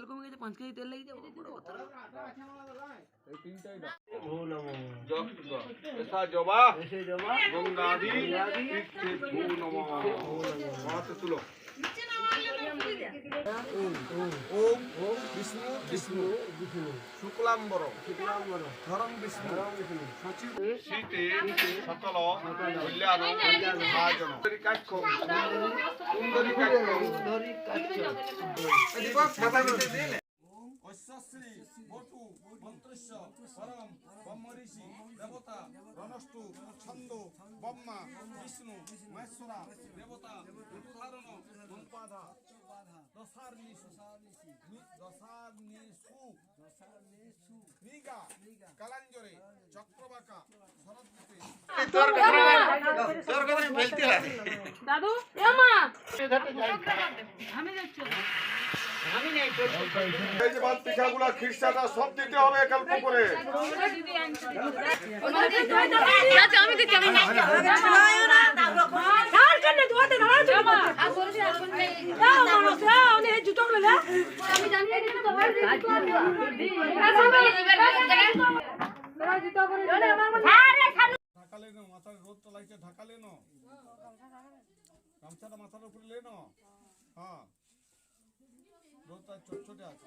এই তেল লেগে যাবে বড় কথা। এসা জবা। গঙ্গাদি। হাতে তুলো ওম বিষ্ণু বিষ্ণু শুক্লাম্বর ধরম বিষ্ণু সচিব শীতে সকল কল্যাণ ভাজন কাক্ষ সুন্দরী কাক্ষ ঐশ্বশ্রী বটু মন্ত্রস্য পরম ব্রহ্মঋষি, দেবতা রণষ্টু ছন্দ ব্রহ্মা বিষ্ণু, মহেশ্বরা, দেবতা কালাঞ্জরে চক্রবাকা শরদ্দীপে দাদু এমা এই যে বাদ পিঠাগুলা খিরসাটা সব দিতে হবে কাল পুকুরে আমি দিচ্ছি আমি ঢাকালে নো মাথার রোদটা লাগছে ঢাকালে নো গামছাটা মাথার উপরে লে নো হ্যাঁ রোদটা চটচটে আছে।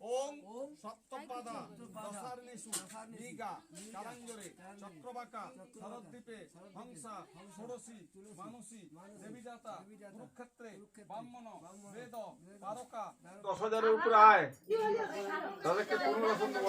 ওম সপ্তপাদা দশার্নিষু নিগা কারাঞ্জরে চক্রবাকা শরদ্বীপে হংসা ষোড়শী মানুষী দেবীদাতা কুরুক্ষেত্রে ব্রাহ্মণ বেদ তারকা। দশ হাজারের উপরে আয়। তাদেরকে কোনো রকম দেবো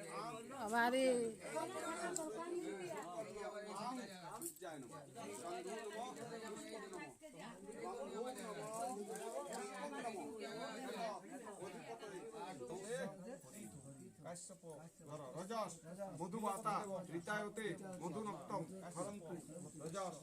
কাশ্যপ ধর রজস মধুবাতা ঋতায়তে মধুনক্তম রজস